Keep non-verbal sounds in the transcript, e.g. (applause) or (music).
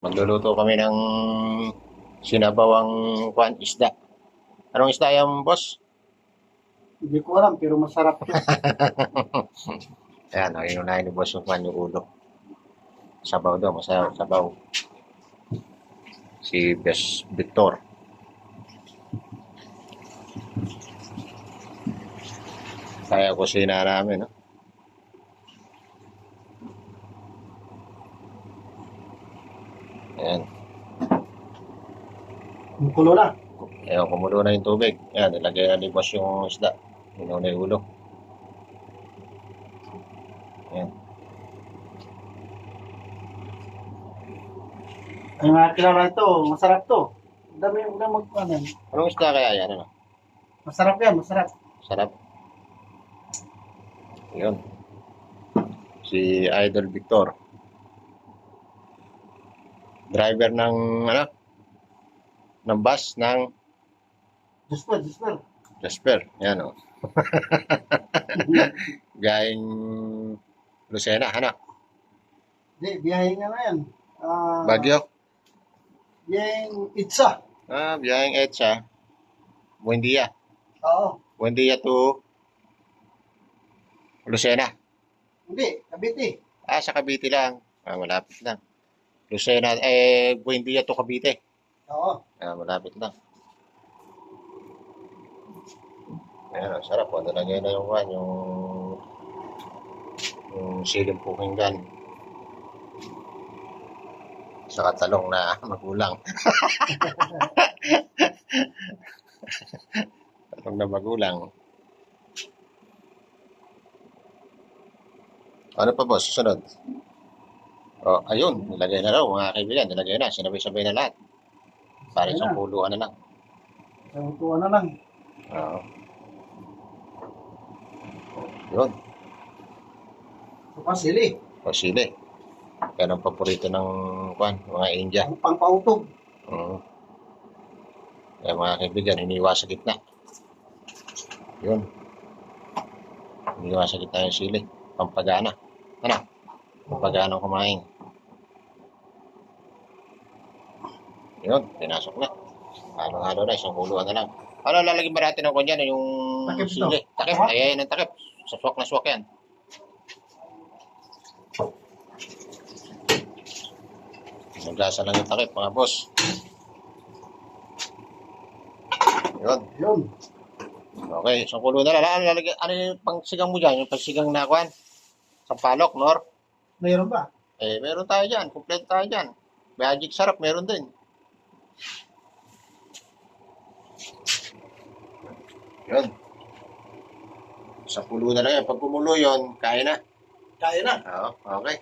Magluluto kami ng sinabawang kwan isda. Anong isda yan, boss? Hindi ko alam, pero masarap yun. (laughs) Ayan, ang inunahin ni boss yung kwan yung ulo. Sabaw daw, masarap sabaw. Si Bes Victor. Kaya kusina namin, no? Ayan. Mukulo na. Ayan, kumulo na yung tubig. Ayan, nilagay na ni boss yung isda. Inuuna yung ulo. Ayan. Ay mga kilala ito, masarap to. Ang Dami yung mag ano. Anong isda kaya yan? Ano? Masarap yan, masarap. Sarap. Yun. Si Idol Victor. Driver ng ano? Ng bus ng Jasper, Jasper. Jasper. Yan o. (laughs) Galing Lucena. Ano? Hindi, biyahe nga na yan. Ah, Bagyo. Biyaheng Itza. Ah, biyaheng Etsa. Buendia. Oo. Buendia to Lucena. Hindi, Cavite. Ah, sa Cavite lang. Ah, malapit lang. Lucena, eh, Buendia to Cavite. Oo. Ah, malapit lang. Ayan, ang sarap. Ano na na yung one, yung yung siling pukinggan. Sa katalong na (laughs) magulang. talong na magulang. Ano pa boss? Susunod. Oh, ayun. Nilagay na raw mga kaibigan. Nilagay na. Sinabay-sabay na lahat. Para isang puluan na lang. Sabutuan na lang. Oo. Yun. Sa pasili. O sili. Yan ang paborito ng kwan, mga India. Ang pangpautog. Oo. Kaya mga kaibigan, hiniwa sa gitna. Yun. Hiniwa sa gitna yung sili. Pampagana. Ano? Pampagana kumain. Yun, pinasok na. Halo-halo na, isang kuluan na lang. Ano lalagyan ba natin ng kanyan? Yung Takip to. Takip. Aha. Ay, ayun ang takip. Sa swak na swak yan. Naglasa lang yung takip, mga boss. Yun. Yun. Okay, isang kulo na lang. Ano, lalagyan, ano yung pangsigang mo dyan? Yung pangsigang na kwan? Sampalok, Nor? Mayroon ba? Eh, meron tayo dyan. Kompleto tayo dyan. Magic sarap, meron din. Yun. Sa pulo na lang yan. Pag kumulo yun, kaya na. Kaya na. Oo, okay.